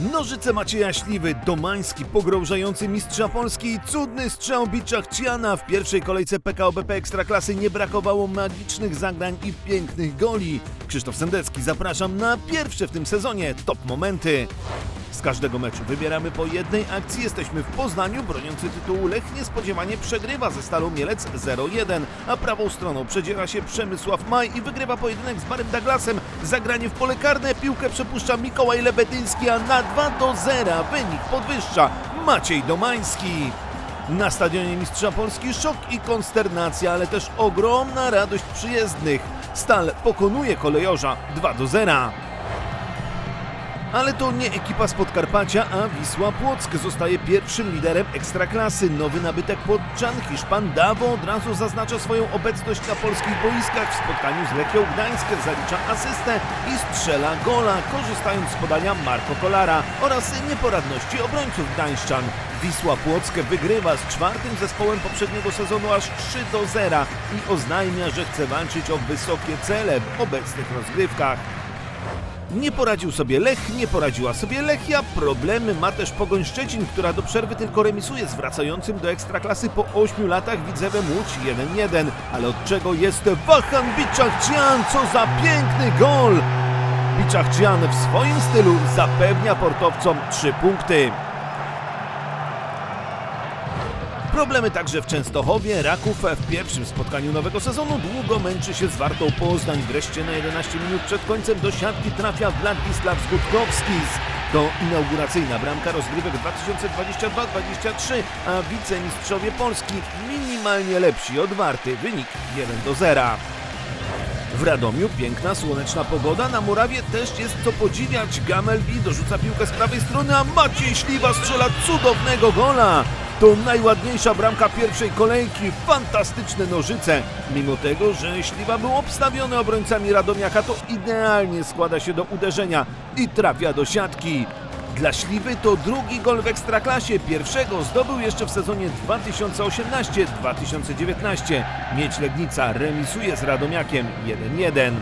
Nożyce Macieja Śliwy, Domański pogrążający mistrza Polski i cudny strzał Bicza Chciana. W pierwszej kolejce PKO BP Ekstraklasy nie brakowało magicznych zagrań i pięknych goli. Krzysztof Sendecki, zapraszam na pierwsze w tym sezonie top momenty. Z każdego meczu wybieramy po jednej akcji. Jesteśmy w Poznaniu. Broniący tytułu Lech niespodziewanie przegrywa ze Stalą Mielec 0-1, a prawą stroną przedziera się Przemysław Maj i wygrywa pojedynek z Barym Douglasem. Zagranie w pole karne, piłkę przepuszcza Mikołaj Lebedyński, a na 2 do 0 wynik podwyższa Maciej Domański. Na stadionie Mistrza Polski szok i konsternacja, ale też ogromna radość przyjezdnych. Stal pokonuje kolejorza 2 do 0. Ale to nie ekipa z Podkarpacia, a Wisła Płock zostaje pierwszym liderem Ekstraklasy. Nowy nabytek Płotczan, Hiszpan Dawo od razu zaznacza swoją obecność na polskich boiskach. W spotkaniu z Lechią Gdańsk zalicza asystę i strzela gola, korzystając z podania Marco Kolara oraz nieporadności obrońców gdańszczan. Wisła Płock wygrywa z czwartym zespołem poprzedniego sezonu aż 3 do 0 i oznajmia, że chce walczyć o wysokie cele w obecnych rozgrywkach. Nie poradził sobie Lech, nie poradziła sobie Lechia. Problemy ma też Pogoń Szczecin, która do przerwy tylko remisuje z wracającym do Ekstraklasy po 8 latach Widzewem Łódź 1-1. Ale od czego jest Wahan Biczachcian? Co za piękny gol! Biczachcian w swoim stylu zapewnia portowcom 3 punkty. Problemy także w Częstochowie. Raków w pierwszym spotkaniu nowego sezonu długo męczy się z Wartą Poznań. Wreszcie na 11 minut przed końcem do siatki trafia Władysław Zgutkowskis. To inauguracyjna bramka rozgrywek 2022-2023, a wicemistrzowie Polski minimalnie lepsi od Warty. Wynik 1 do 0. W Radomiu piękna, słoneczna pogoda, na murawie też jest co podziwiać. Gamelbi dorzuca piłkę z prawej strony, a Maciej Śliwa strzela cudownego gola. To najładniejsza bramka pierwszej kolejki, fantastyczne nożyce. Mimo tego, że Śliwa był obstawiony obrońcami Radomiaka, to idealnie składa się do uderzenia i trafia do siatki. Dla Śliwy to drugi gol w Ekstraklasie. Pierwszego zdobył jeszcze w sezonie 2018-2019. Mieć Legnica remisuje z Radomiakiem 1-1.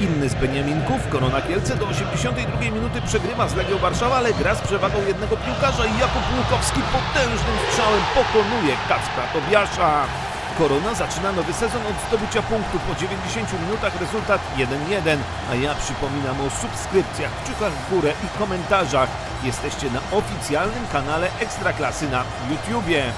Inny z Beniaminków, Korona Kielce do 82 minuty przegrywa z Legią Warszawa, ale gra z przewagą jednego piłkarza i Jakub Łukowski potężnym strzałem pokonuje Kacpra Tobiasza. Korona zaczyna nowy sezon od zdobycia punktu po 90 minutach, rezultat 1-1. A ja przypominam o subskrypcjach, kciukach w górę i komentarzach. Jesteście na oficjalnym kanale Ekstraklasy na YouTubie.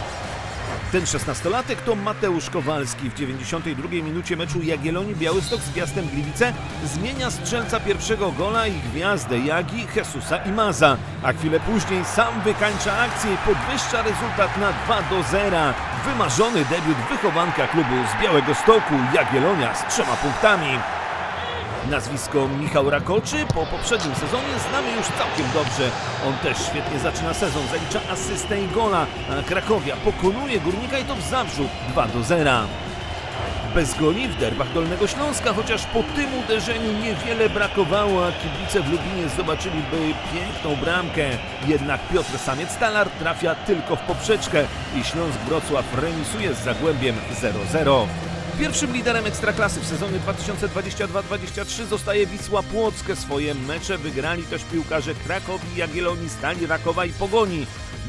Ten 16-latek to Mateusz Kowalski. W 92 minucie meczu Jagiellonii Białystok z Piastem Gliwice zmienia strzelca pierwszego gola i gwiazdę Jagi, Jesusa i Maza. A chwilę później sam wykańcza akcję i podwyższa rezultat na 2 do 0. Wymarzony debiut wychowanka klubu z Białego Stoku Jagiellonia z trzema punktami. Nazwisko Michał Rakoczy po poprzednim sezonie znamy już całkiem dobrze. On też świetnie zaczyna sezon, zalicza asystę i gola, Krakowia pokonuje Górnika i to w Zabrzu 2 do 0. Bez goli w derbach Dolnego Śląska, chociaż po tym uderzeniu niewiele brakowało, a kibice w Lublinie zobaczyliby piękną bramkę. Jednak Piotr Samiec-Talar trafia tylko w poprzeczkę i Śląsk Wrocław remisuje z Zagłębiem 0-0. Pierwszym liderem Ekstraklasy w sezonie 2022-2023 zostaje Wisła Płock. Swoje mecze wygrali też piłkarze Krakowi, Jagiellonii, Stali, Rakowa i Pogoni.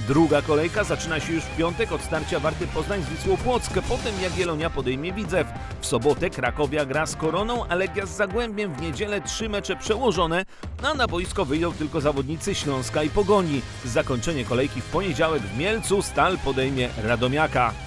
Druga kolejka zaczyna się już w piątek od starcia Warty Poznań z Wisłą Płock. Potem Jagiellonia podejmie Widzew. W sobotę Krakowia gra z Koroną, a Legia z Zagłębiem. W niedzielę trzy mecze przełożone, a na boisko wyjdą tylko zawodnicy Śląska i Pogoni. Zakończenie kolejki w poniedziałek w Mielcu Stal podejmie Radomiaka.